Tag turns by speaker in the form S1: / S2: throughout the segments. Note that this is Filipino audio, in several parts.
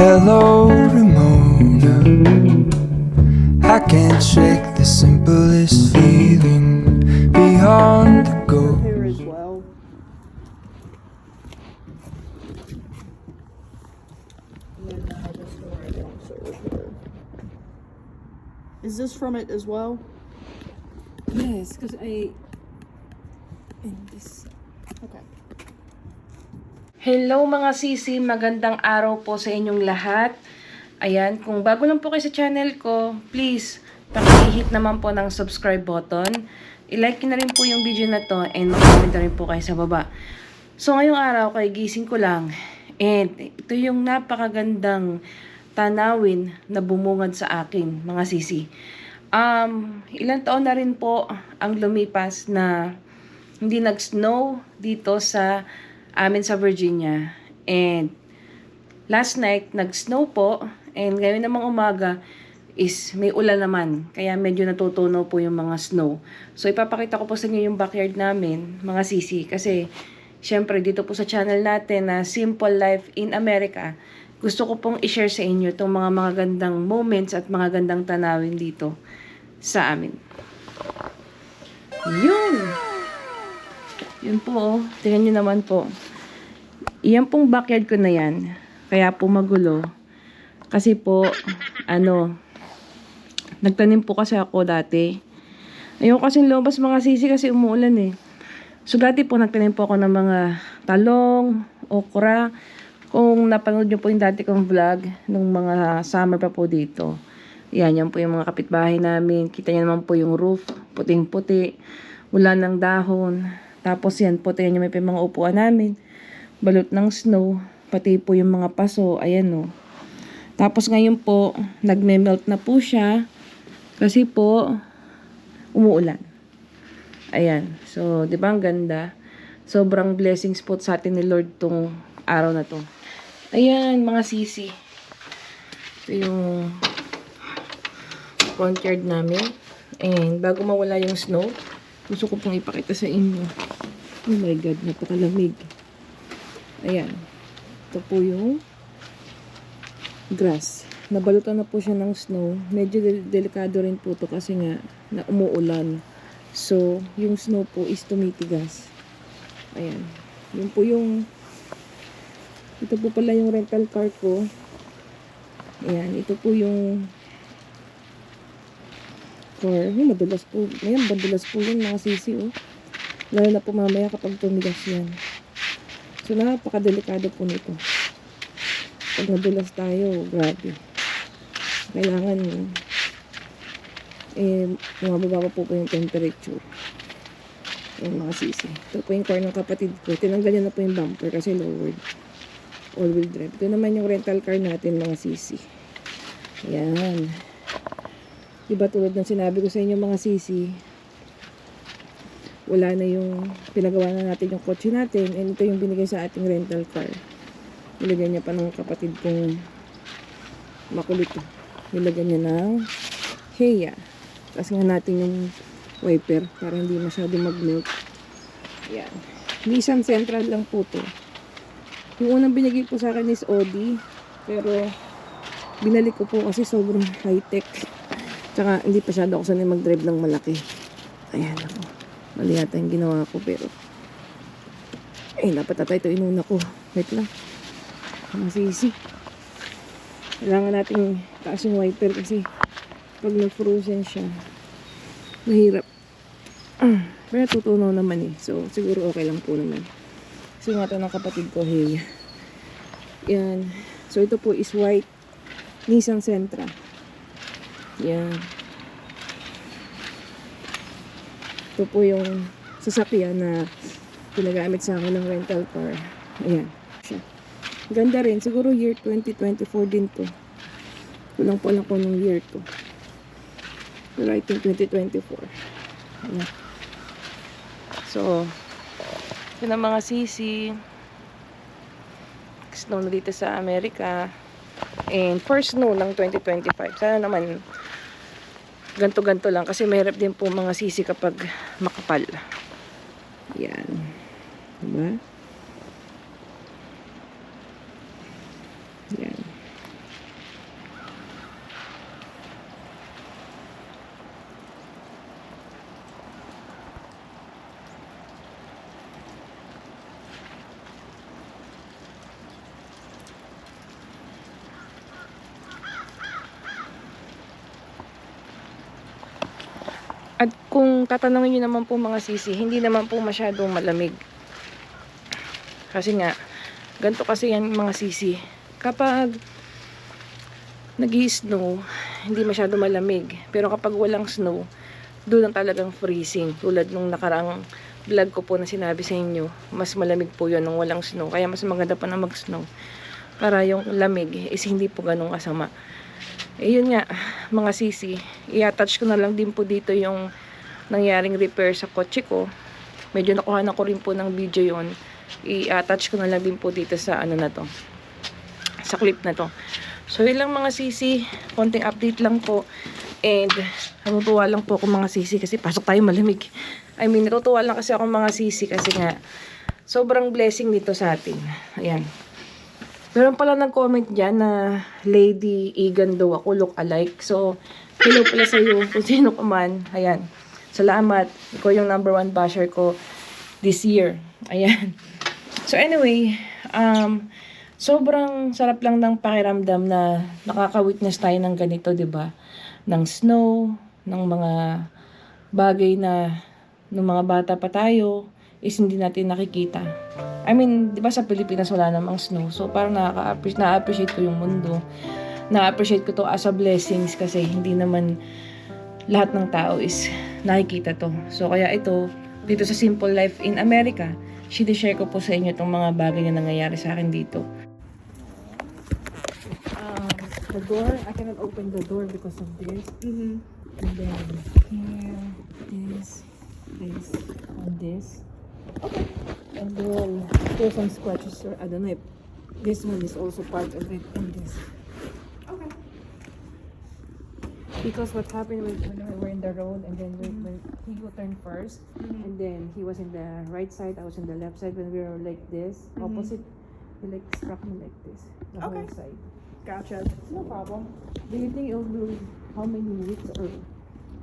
S1: Hello, can't shake the simplest feeling beyond the goal.
S2: here as well. Is this from it as well?
S3: Yes, because I. And this.
S2: Okay.
S3: Hello mga sisi, magandang araw po sa inyong lahat. Ayan, kung bago lang po kayo sa channel ko, please, paki-hit naman po ng subscribe button. I-like na rin po yung video na to and mag-comment na rin po kayo sa baba. So ngayong araw, kay gising ko lang. And ito yung napakagandang tanawin na bumungad sa akin, mga sisi. Um, ilang taon na rin po ang lumipas na hindi nag-snow dito sa amin sa Virginia. And last night, nag-snow po. And ngayon namang umaga is may ulan naman. Kaya medyo natutunaw po yung mga snow. So ipapakita ko po sa inyo yung backyard namin, mga sisi. Kasi syempre dito po sa channel natin na Simple Life in America, gusto ko pong i-share sa inyo itong mga mga gandang moments at mga gandang tanawin dito sa amin. Yun! Yun po, oh. Tingnan nyo naman po. Iyan pong backyard ko na yan. Kaya po magulo. Kasi po, ano, nagtanim po kasi ako dati. Ayoko kasing lumabas mga sisi kasi umuulan eh. So dati po nagtanim po ako ng mga talong, okra. Kung napanood nyo po yung dati kong vlog, nung mga summer pa po dito. Yan, yan po yung mga kapitbahay namin. Kita nyo naman po yung roof, puting-puti. Wala ng dahon. Tapos yan po, tingnan nyo may mga upuan namin. Balot ng snow. Pati po yung mga paso. Ayan o. Tapos ngayon po, nagme-melt na po siya. Kasi po, umuulan. Ayan. So, di ba ang ganda? Sobrang blessings po sa atin ni Lord tong araw na to. Ayan, mga sisi. Ito yung front namin. And bago mawala yung snow, gusto ko pong ipakita sa inyo. Oh my God, napakalamig. Ayan. Ito po yung grass. Nabalutan na po siya ng snow. Medyo del- delikado rin po to kasi nga na umuulan. So, yung snow po is tumitigas. Ayan. Yun po yung ito po pala yung rental car ko. Ayan. Ito po yung car. Ay, madulas po. Ayan, madulas po yun mga sisi, oh. Lalo na po mamaya kapag tumigas yan. So, napakadelikado po nito. Pag nadulas tayo, grabe. Kailangan, eh, bumababa pa po po yung temperature. Yung mga sisi. Ito po yung car ng kapatid ko. Tinanggal niya na po yung bumper kasi lowered. All-wheel drive. Ito naman yung rental car natin, mga sisi. Yan. Diba tulad ng sinabi ko sa inyo mga sisi, wala na yung pinagawa na natin yung kotse natin and ito yung binigay sa ating rental car. Nilagyan niya pa ng kapatid kong makulit. Nilagyan niya ng heya. Tapos nga natin yung wiper para hindi masyado mag-melt. Yan. Nissan Central lang po to. Yung unang binigay po sa akin is Audi. Pero binalik ko po kasi sobrang high-tech. Tsaka hindi pa siya ako sanay mag-drive ng malaki. Ayan ako. Mali yata yung ginawa ko pero eh dapat ata ito inuna ko. Wait lang. Masisi. Kailangan nating taas yung wiper kasi pag nag-frozen siya mahirap. Ah, pero tutunaw naman eh. So siguro okay lang po naman. Kasi nga ng kapatid ko, hey. Yan. So ito po is white Nissan Sentra. Yan. Ito po yung sasakyan na pinagamit sa akin ng rental car. Ayan. Ganda rin. Siguro year 2024 din to. Kulang po lang po ng year to. Pero I think 2024. Ayan. So, yun ang mga sisi. Snow na dito sa Amerika. And first snow ng 2025. Sana naman ganto-ganto lang kasi mahirap din po mga sisi kapag makapal. Yan. Diba? Yan. At kung tatanungin nyo naman po mga sisi, hindi naman po masyadong malamig. Kasi nga, ganito kasi yan mga sisi. Kapag nag snow hindi masyado malamig. Pero kapag walang snow, doon ang talagang freezing. Tulad nung nakarang vlog ko po na sinabi sa inyo, mas malamig po yun nung walang snow. Kaya mas maganda pa na mag-snow. Para yung lamig is hindi po ganun kasama. Eh yun nga, mga sisi, i-attach ko na lang din po dito yung nangyaring repair sa kotse ko. Medyo nakuha na ko rin po ng video yon I-attach ko na lang din po dito sa ano na to. Sa clip na to. So yun lang mga sisi, konting update lang po. And natutuwa lang po ako mga sisi kasi pasok tayo malamig. I mean, natutuwa lang kasi ako mga sisi kasi nga sobrang blessing dito sa atin. Ayan. Meron pala nag-comment dyan na Lady Egan daw ako look alike. So, hello pala sa iyo kung sino ka man. Ayan. Salamat. Ikaw yung number one basher ko this year. Ayan. So, anyway, um, sobrang sarap lang ng pakiramdam na nakaka-witness tayo ng ganito, 'di ba? Ng snow, ng mga bagay na nung mga bata pa tayo is hindi natin nakikita. I mean, 'di ba sa Pilipinas wala namang snow. So parang nakaka-appreciate na-appreciate ko yung mundo. Na-appreciate ko to as a blessings kasi hindi naman lahat ng tao is nakikita to. So kaya ito dito sa Simple Life in America, share ko po sa inyo itong mga bagay na nangyayari sa akin dito. Um, the door, I cannot open the door because of this.
S2: Mm-hmm.
S3: And then here, this, this, and this. Okay. And then there's some scratches or I don't know if this one is also part of it and this.
S2: Okay.
S3: Because what happened was when we were in the road and then we, when he would turn 1st
S2: Mhm.
S3: and then he was in the right side, I was in the left side when we were like this,
S2: Mhm.
S3: opposite. He like struck me like this, the whole
S2: Okay.
S3: side.
S2: Gotcha. No problem.
S3: Do you think it'll do how many weeks or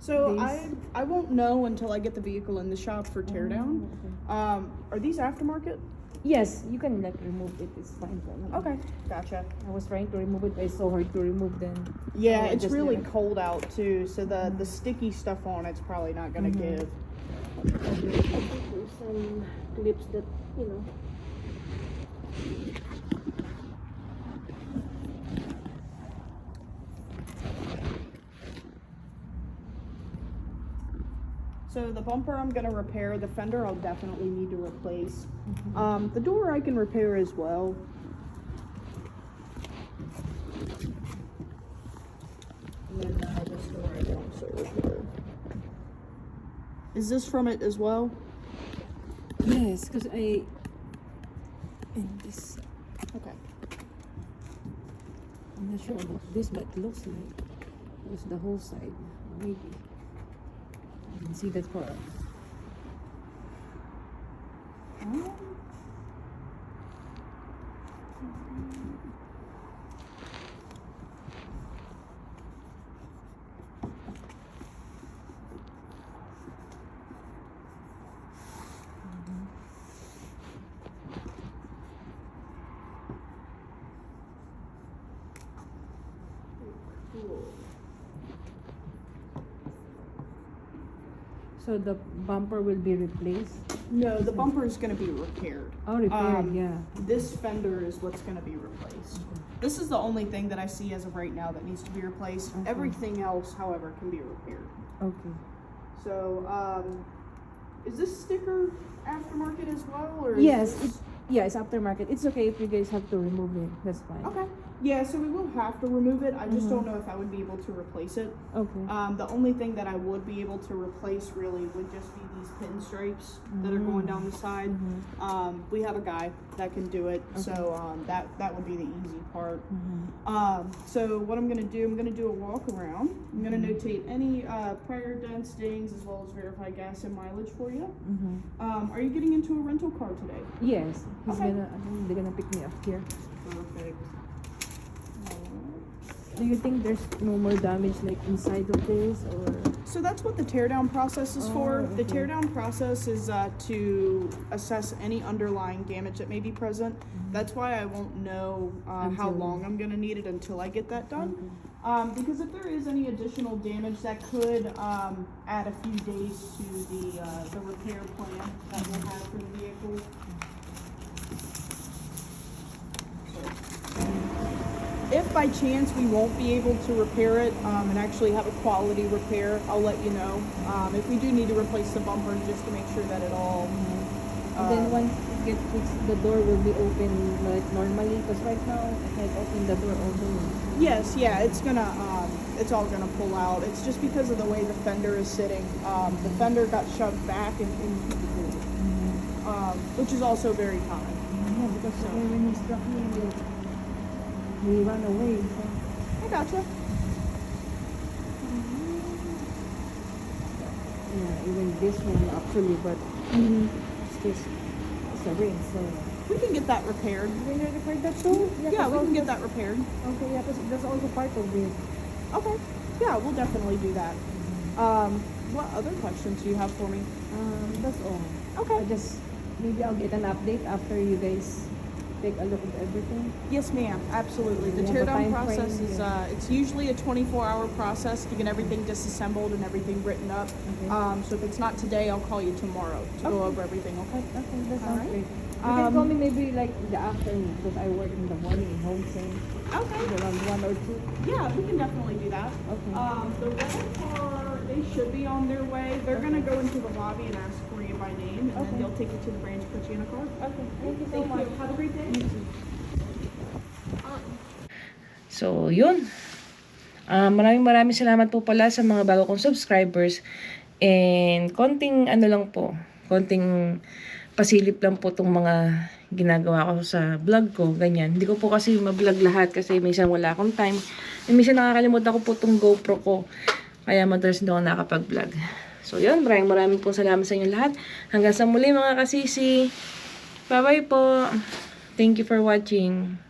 S2: So
S3: These-
S2: I I won't know until I get the vehicle in the shop for teardown. Um, are these aftermarket?
S3: Yes, you can like remove it. It's fine.
S2: Okay. Gotcha.
S3: I was trying to remove it, but it's so hard to remove then.
S2: Yeah,
S3: Oh, I
S2: it's
S3: just
S2: really cold out too, so the the sticky stuff on it's probably not gonna
S3: Mhm.
S2: give.
S3: There's some clips that you know.
S2: So the bumper I'm gonna repair. The fender I'll definitely need to replace. Um, the door I can repair as well. Then uh, this door I can also repair. Is this from it as well?
S3: Yes, because I. And this,
S2: Okay.
S3: I'm not sure about this, but it looks like it was the whole side. Maybe can see this part. Oh. So the bumper will be replaced.
S2: No, the bumper is gonna be repaired.
S3: Oh, repaired,
S2: Um,
S3: yeah.
S2: This fender is what's gonna be replaced. This is the only thing that I see as of right now that needs to be replaced.
S3: Okay.
S2: Everything else, however, can be repaired.
S3: Okay.
S2: So, um, is this sticker aftermarket as well, or? is
S3: Yes,
S2: this-
S3: Yeah, it's aftermarket. It's okay if you guys have to remove it. That's fine.
S2: Okay, Yeah, so we will have to remove it. I just don't know if I would be able to replace it.
S3: Okay.
S2: Um, the only thing that I would be able to replace really would just be these pinstripes that are going down the side.
S3: Mm-hmm.
S2: Um, we have a guy that can do it, so um, that that would be the easy part.
S3: Mm-hmm.
S2: Um, so what I'm gonna do, I'm gonna do a walk around. I'm gonna notate any uh, prior dents, dings, as well as verify gas and mileage for you.
S3: Mm-hmm.
S2: Um, are you getting into a rental car today?
S3: Yes, he's
S2: Okay.
S3: gonna, I think they're gonna pick me up here.
S2: Perfect.
S3: Do you think there's no more damage like inside of this or?
S2: So that's what the teardown process is for.
S3: Oh,
S2: The teardown process is uh, to assess any underlying damage that may be present. That's why I won't know uh, how
S3: Mm-hmm.
S2: Long I'm going to need it until I get that done. Um, because if there is any additional damage, that could um, add a few days to the uh, the repair plan that we'll have for the vehicle. If by chance we won't be able to repair it um, and actually have a quality repair, I'll let you know. Um, if we do need to replace the bumper just to make sure that it all.
S3: And then
S2: uh,
S3: once it gets fixed, the door will be open like normally. Because right now I can't open the door also.
S2: Yes, yeah, it's gonna, um, it's all gonna pull out. It's just because of the way the fender is sitting. Um, the fender got shoved back and into the door, um, which is also very common.
S3: Yeah, because uh, when he struck me, he ran away. So.
S2: I gotcha.
S3: Yeah, even this one actually, but it's just it's a ring. So
S2: We can get that repaired.
S3: when you repair that too?
S2: Yeah, we can get that repaired.
S3: Okay, yeah, that's, that's also part of it.
S2: Okay. Yeah, we'll definitely do that. Um, what other questions do you have for me?
S3: Um, that's all.
S2: Okay.
S3: I just maybe I'll get an update after you guys take a look at everything.
S2: Yes, ma'am. Absolutely. The
S3: You have a
S2: teardown
S3: time
S2: process
S3: frame,
S2: is, uh, it's usually a 24-hour process to get everything disassembled and everything written up.
S3: Okay.
S2: Um, so if it's not today, I'll call you tomorrow to go
S3: Okay.
S2: over everything. Okay.
S3: Okay, that sounds
S2: Alright.
S3: great. You can call
S2: Um,
S3: me maybe like in the afternoon because I work in the morning in home center
S2: Okay.
S3: around one or two.
S2: Yeah, we can definitely do that.
S3: Okay.
S2: Um, the rental car, they should be on their way. They're gonna go into the lobby and ask for you by name, and
S3: Okay.
S2: then they'll take you to the branch, put you in a car.
S3: Okay, thank you so
S2: Thank
S3: much.
S2: you. Have a great day.
S3: So, yun. Ah, maraming maraming salamat po pala sa mga bago kong subscribers. And konting ano lang po, konting pasilip lang po tong mga ginagawa ko sa vlog ko, ganyan. Hindi ko po kasi ma-vlog lahat kasi minsan wala akong time. And minsan nakakalimutan ko po tong GoPro ko. Kaya madalas hindi ako nakapag-vlog. So yun, maraming maraming po salamat sa inyo lahat. Hanggang sa muli mga kasisi. Bye-bye po. Thank you for watching.